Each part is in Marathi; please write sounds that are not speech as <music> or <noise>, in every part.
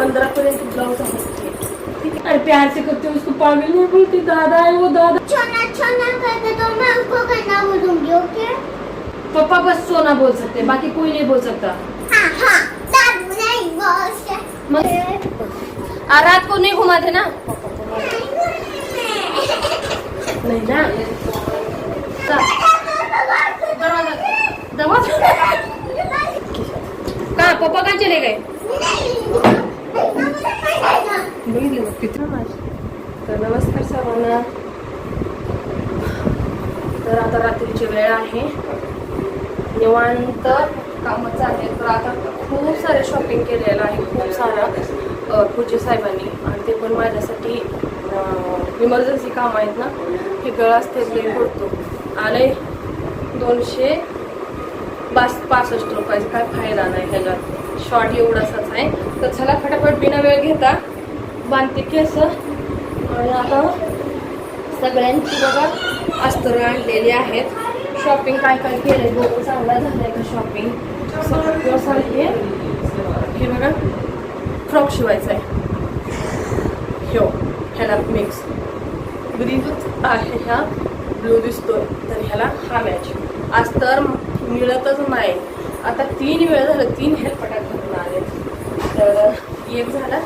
पंद्रह पर्यंत ब्लाउज ठीक है। अरे प्यार से करते हो उसको पागल नहीं बोलती? दादा है वो दादा। छोना छोना करके तो मैं उसको करना बोलूँगी ओके? पापा बस सोना बोल सकते हैं बाकी कोई नहीं बोल सकता। हाँ हाँ नहीं बोल आ, रात को नहीं घुमाते ना नहीं ना। चल, दरवाज़ा दरवाज़ा <laughs> का पप्पा चले गए? बघितलं मग माझी तर नमस्कार सर्वांना. तर आता रात्रीची वेळ आहे. निवांत कामं चालले तर आता खूप सारे शॉपिंग केलेलं आहे. खूप सारं पूजे साहेबांनी. आणि ते पण माझ्यासाठी इमर्जन्सी काम आहेत ना. हे गळा स्टेपलिंग करतो आले दोनशे बास पासष्ट रुपयाचा काय फायदा नाही ह्याच्यात. शॉर्ट एवढासाच आहे. तर चला फटाफट बिना वेळ घेता बांधते केस. आणि आता सगळ्यांची बघा अस्तर आणलेली आहेत. शॉपिंग काय काय केलंय? बघू चांगला आहे का शॉपिंग सगळं हे. हे बघा फ्रॉक शिवायचा आहे ह्यो ह्याला मिक्स ग्रीन आहे ह्या ब्लू दिसतोय. तर ह्याला हा मॅच अस्तर मिळतच नाही. आता तीन वेळ झालं तीन हेलपटात घालून आले तर एक झाला.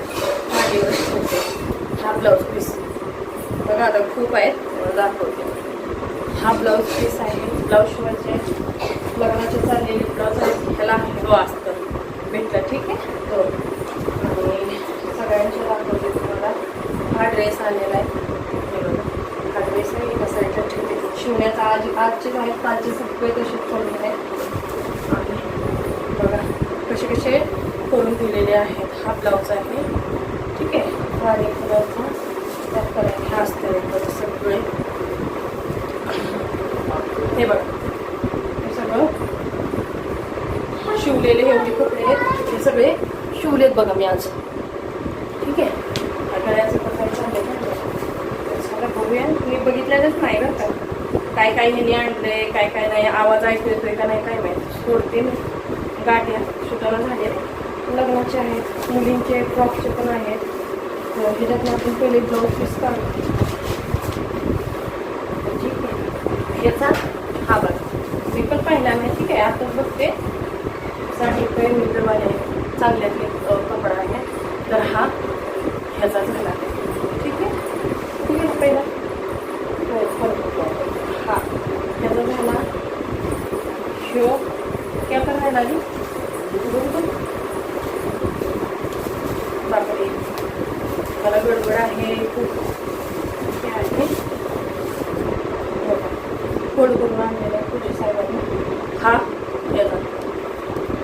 दिवस हा ब्लाऊज पीस. बघा आता खूप आहेत. दाखवते. हा ब्लाऊज पीस आहे. ब्लाऊज शिवायचे. लग्नाचे चाललेले ब्लाऊज आहेत. ह्याला हिरो असतं. भेटलं ठीक आहे? तो आणि सगळ्यांचे दाखवते तुम्हाला. हा ड्रेस आलेला आहे. हा ड्रेस आहे. एका साईडला ठेवते. शिवण्याचा आज आजचे आहेत? कालचे सगळे तसे ठेवलेले आहेत. आणि बघा कसे कसे करून दिलेले आहेत. हा ब्लाऊज आहे. ठीक आहे त्यात कलरचा त्या कलर ह्या सगळे हे बघ हे सगळं शिवलेले एवढे कपडे आहेत हे सगळे शिवलेत बघा मी आज ठीक आहे गळ्याचे प्रकार चालले चला बघूया मी बघितलेलंच नाही बरं का काय काय ह्यांनी आणलंय काय काय नाही आवाज ऐकू येतोय का नाही काय माहिती. सोडते गाठ्या सुटाणा झाले. लग्नाचे आहेत मुलींचे फ्रॉकचे पण आहेत. तर ह्याच्यातनं आपण पहिले ब्लाऊज पीस काढू ठीक आहे याचा हा बघ मी पण पाहिला नाही ठीक आहे आता बघते साठी काही मित्रवाले चांगल्यातले कपडा आहे तर हा ह्याचा झाला ठीक आहे ठीक आहे पहिला हो, हा ह्याचा झाला शिव क्या करायला लागली बरोबर बापरे मला गडबड आहे खूप हे आहे गोड करून आणलेला आहे साहेबांनी हा याचा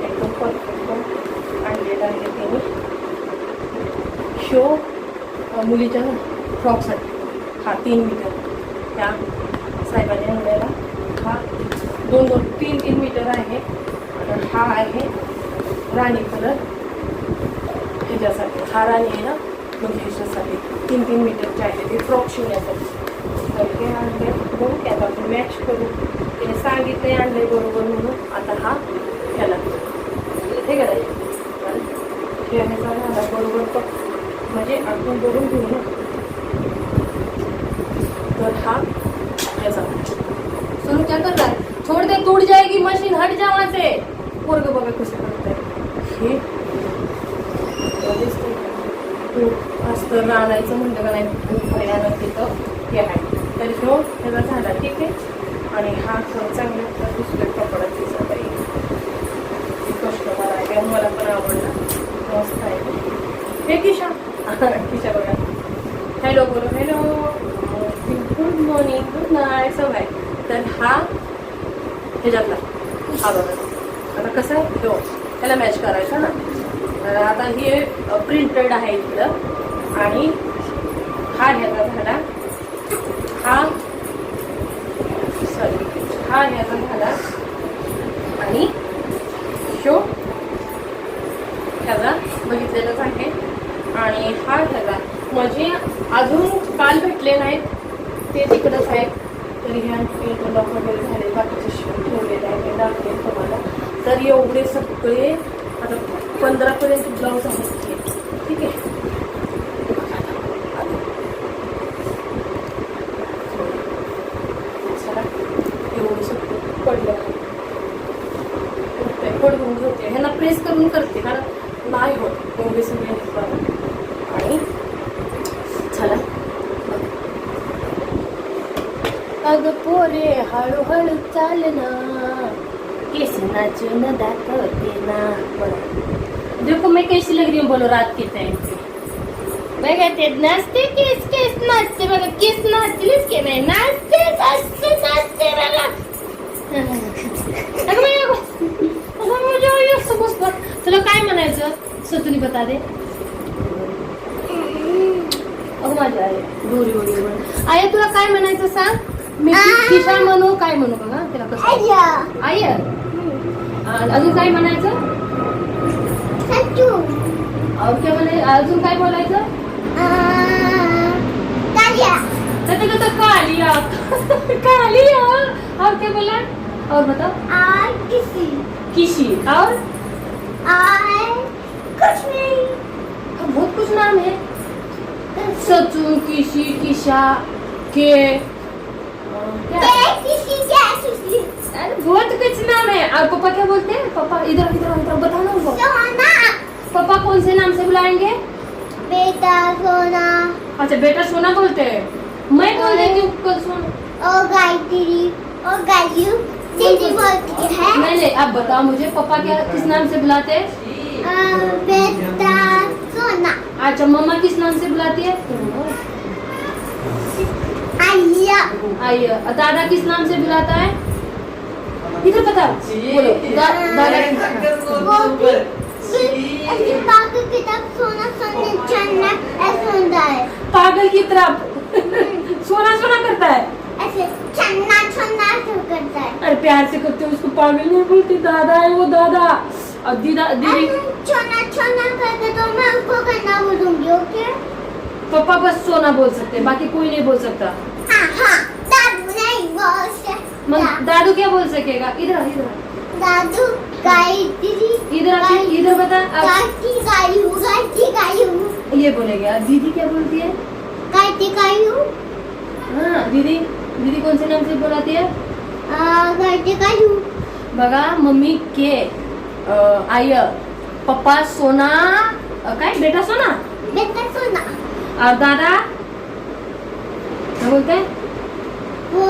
एकदम परफेक्ट आणलेला आहे त्यांनी शो मुलीच्या फ्रॉकसाठी. हा तीन मीटर. त्या साहेबांनी आणलेला. हा दोन दोन तीन तीन मीटर आहे. आणि हा आहे राणी कलर. ह्याच्यासाठी. हा राणी आहे ना म्हणजे ह्याच्यासाठी तीन तीन मीटरचे आहे ते फ्रॉक शिवण्यासाठी. हे आणले बघू की आता आपण मॅच करू. त्याने सांगितलंय आणलंय बरोबर म्हणून. आता हा ह्याला हे करायचं ह्याचा झाला बरोबर तो म्हणजे आपण बघून घेऊ ना. तर हा ह्याचा सुरू क्या कर रहा है छोड़ दे टूट जाएगी मशीन हट जा वहां से पोरग बघा कसं करताय. हे अस्तर आणायचं म्हणलं का नाही? पर्यानं तिथं हे आहे. तर ह्यो ह्याचा झाला. ठीक आहे? आणि हा खर चांगला दुसऱ्या कपडा दिसत आहे कस्टमर आहे. त्यामुळे मला पण आवडला. मस्त आहे. हे किशा. <laughs> किशा बघा. हॅलो बोलो. Hello good morning good night सब आहे तर हा ह्याच्यातला. हा बघा. आता कसं आहे? ह्यो त्याला मॅच करायचा ना. तर आता हे प्रिंटेड आहे इथलं आणि हा ह्याचा झाला. हा सॉरी हा ह्याचा झाला. आणि शो ह्याला बघितलेलाच आहे. आणि हा ह्याला म्हणजे अजून काल भेटले नाहीत ते तिकडंच आहे. तरी हे लॉक वगैरे झाले बाकीचे शिवून ठेवलेले आहे ते दाखवेल तुम्हाला. तर एवढे सगळे आता पंधरापर्यंत ब्लाऊज आहेत हे. ठीक आहे मुंगे सगळे आहेत बघा. आणि चला अग पोरे हळूहळू चालना केस नाचून दाखवते ना देखो मैं कैसी लग रही हूँ बोलो रात के टाइम पे बघा ते नाचते केस केस नाचते बघा केस नाचलीच की नाही नाचते नाचते नाचते बघा अगं बाई, अगं. अगं माझ्या आई असं बसलं. तुला काय म्हणायचं सतुनी बता दे अगं माझ्या आई गोरी गोरी गोरी आई तुला काय म्हणायचं सांग किशा म्हणू काय म्हणू बघा त्याला कसं अजून काय म्हणायचं? काय म्हणाय अजून काय बोलायचं? कहते कहते कालिया? <laughs> कालिया? और क्या बोला? और बताओ. आय किसी. किशी और? आय कुछ नहीं. बहुत कुछ नाम है। सचू किशी किशा के बहुत कुछ नाम है। और पापा क्या बोलते हैं? पापा, इधर इधर इधर, बताना उनको। पापा कौन से नाम से बुलाएँगे? बेटा सोना अच्छा बेटा सोना बोलते हैं। मैं बोल देती हूँ, कल सोना। और गायत्री और गायू दीदी बोलती है नहीं नहीं अब बताओ मुझे, पापा क्या, किस नाम से बुलाते हैं? बेटा सोना अच्छा मम्मा किस नाम से बुलाती है? आइए दादा किस नाम से बुलाता है? इधर बताओ। बोलो। दादा है? पागल की तरफ़ सोना सोना करता है? ऐसे चन्ना चन्ना करता है। अरे प्यार से करते उसको पागल नहीं बोलती। दादा है वो दादा। और दीदा दीदी छोना चोना करके तो मैं उसको करना बोलूँगी ओके पापा बस सोना बोल सकते हैं बाकी कोई नहीं बोल सकता। मग दादू क्या बोल सकेगा? इधर इधर दादू गायत्री इधर आके इधर बता गायत्री गायू गायू ये बोलेगा दीदी क्या बोलती है? गायत्री गायू हाँ। दीदी दीदी कौन से नाम से बुलाती है? गायत्री गायू बघा मम्मी के आई पप्पा सोना काय? बेटा सोना? बेटा सोना। और दादा? क्या बोलते हैं? वो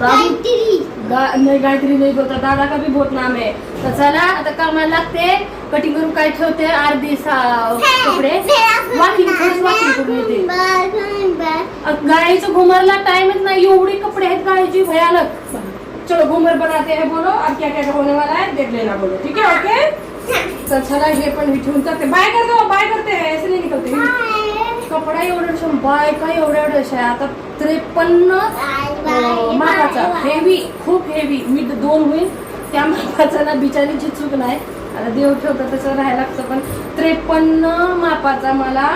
गायत्री। गा- नाही गायत्री नाही बोलता. दादा का भी बहुत नाम आहे. तर चला आता कामाला लागते. कटिंग करून काय ठेवते? अर्धी सा- कपडे. वाकिंग खरंच वाकिंग करून येते अब गायचं घुमरला टाइमच नाही. एवढे कपड़े आहेत गायची भयानक. चलो घुमर बनाते हैं बोलो अब क्या क्या होने वाला है देख लेना बोलो. ठीक है ओके? तर चला हे पण ठेवून टाकते. बाय कर दो बाय करते. ऐसे नहीं निकलते कपडा एवढं बायका एवढ्या एवढ्या आहे आता त्रेपन्न मापाचा हेवी खूप हेवी मी दोन होईल त्या मापाचा ना बिचारीची चूक नाही. आता देव ठेवतं तसं राहायला लागतं पण त्रेपन्न मापाचा मला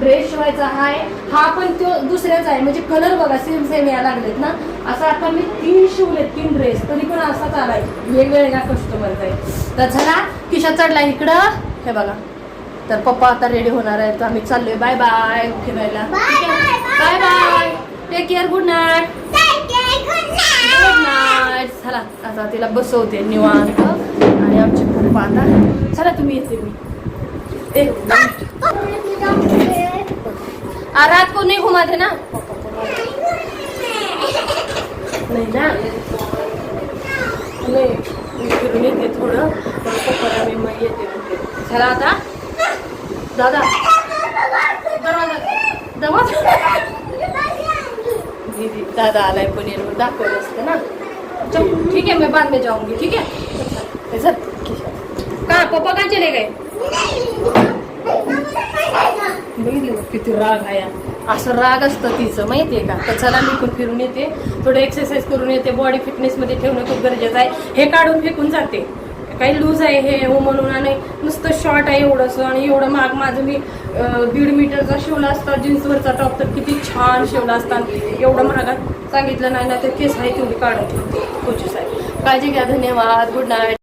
ड्रेस शिवायचा आहे हा पण तो दुसऱ्याचा आहे. म्हणजे कलर बघा सेम सेम या लागलेत ना. असं आता मी तीन शिवलेत तीन ड्रेस तरी पण असाच आलाय. वेगवेगळ्या कस्टमरचा आहे. तर चला किशा चढला इकडं. हे बघा. तर पप्पा आता रेडी होणार आहे तर आम्ही चाललोय. बाय बाय फिरायला bye bye take care good night good night चला आता तिला बसवते निवांत. आणि आमची पप्पा आता चला तुम्ही येते मी एक रात को नहीं घुमाते ना? नाही ना? नाही फिरून येते थोडं. पप्पाला मी मग येते. चला आता. दादा. दरवाजा दरवाजा दादा आलाय पनीरवर दाखवलं असतं ना. चल ठीक है मैं बाद में जाऊंगी ठीक है सर का पप्पा कहाँ चले गए? बघितलं किती राग आहे. असं राग असतं तिचं माहितीये का? तर चला मी पण फिरून येते. थोडं एक्सरसाइज करून येते. बॉडी फिटनेसमध्ये ठेवणं खूप गरजेचं आहे. हे काढून फेकून जाते. काही लूज आहे हे हो म्हणून आणि नुसतं शॉर्ट आहे एवढंसं. आणि एवढं महाग माझं मी दीड मीटरचा शिवला असता जीन्सवरचा टॉप तर किती छान शिवला असता. एवढं महागात सांगितलं नाही ना तर केस आहे तुम्ही काढून कोचेस हो, आहे काळजी घ्या धन्यवाद. Good night